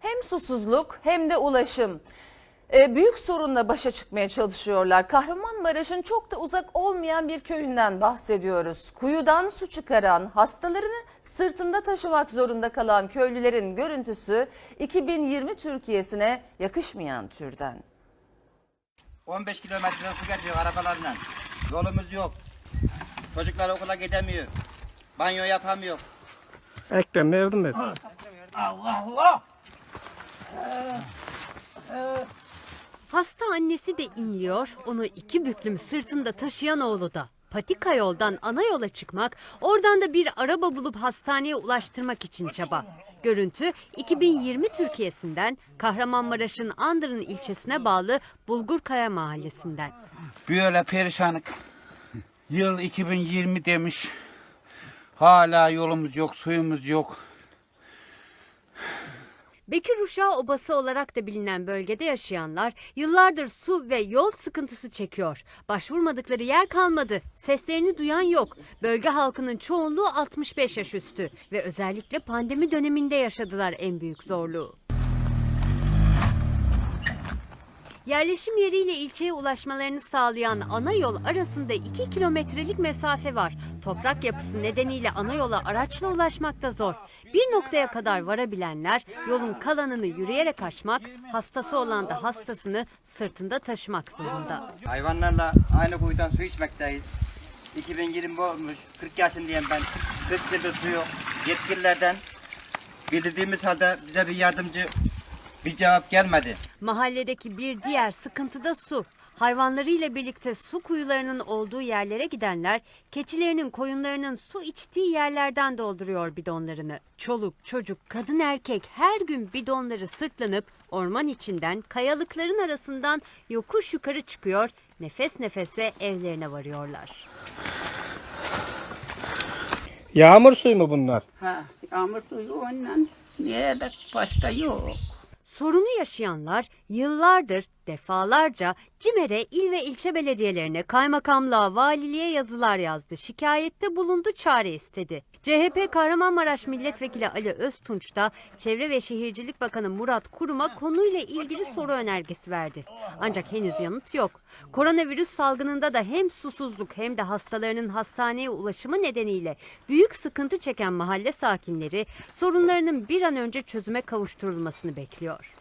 Hem susuzluk hem de ulaşım. Ee, büyük sorunla başa çıkmaya çalışıyorlar. Kahramanmaraş'ın çok da uzak olmayan bir köyünden bahsediyoruz. Kuyudan su çıkaran, hastalarını sırtında taşımak zorunda kalan köylülerin görüntüsü 2020 Türkiye'sine yakışmayan türden. 15 kilometreden su geçiyor arabalarla. Yolumuz yok. Çocuklar okula gidemiyor. Banyo yapamıyor. Ekrem yardım et. Allah Allah! Annesi de inliyor, onu iki büklüm sırtında taşıyan oğlu da. Patika yoldan ana yola çıkmak, oradan da bir araba bulup hastaneye ulaştırmak için çaba. Görüntü 2020 Türkiye'sinden Kahramanmaraş'ın Andırın ilçesine bağlı Bulgurkaya mahallesinden. Böyle perişanlık. Yıl 2020 demiş. Hala yolumuz yok, suyumuz yok. Bekir Uşağı Obası olarak da bilinen bölgede yaşayanlar yıllardır su ve yol sıkıntısı çekiyor. Başvurmadıkları yer kalmadı. Seslerini duyan yok. Bölge halkının çoğunluğu 65 yaş üstü ve özellikle pandemi döneminde yaşadılar en büyük zorluğu. Yerleşim yeriyle ilçeye ulaşmalarını sağlayan ana yol arasında 2 kilometrelik mesafe var. Toprak yapısı nedeniyle ana yola araçla ulaşmak da zor. Bir noktaya kadar varabilenler yolun kalanını yürüyerek aşmak, hastası olan da hastasını sırtında taşımak zorunda. Hayvanlarla aynı kuyudan su içmekteyiz. 2020 olmuş. 40 yaşındayım ben. 40 yıldır su yok. Yetkililerden bildirdiğimiz halde bize bir yardımcı bir cevap gelmedi. Mahalledeki bir diğer sıkıntı da su. Hayvanlarıyla birlikte su kuyularının olduğu yerlere gidenler keçilerinin koyunlarının su içtiği yerlerden dolduruyor bidonlarını. Çoluk, çocuk, kadın erkek her gün bidonları sırtlanıp orman içinden kayalıkların arasından yokuş yukarı çıkıyor, nefes nefese evlerine varıyorlar. Yağmur suyu mu bunlar? Ha, yağmur suyu ondan niye de başka yok. Sorunu yaşayanlar yıllardır defalarca CİMER'e, il ve ilçe belediyelerine, kaymakamlığa, valiliğe yazılar yazdı. Şikayette bulundu, çare istedi. CHP Kahramanmaraş Milletvekili Ali Öztunç da Çevre ve Şehircilik Bakanı Murat Kurum'a konuyla ilgili soru önergesi verdi. Ancak henüz yanıt yok. Koronavirüs salgınında da hem susuzluk hem de hastalarının hastaneye ulaşımı nedeniyle büyük sıkıntı çeken mahalle sakinleri sorunlarının bir an önce çözüme kavuşturulmasını bekliyor.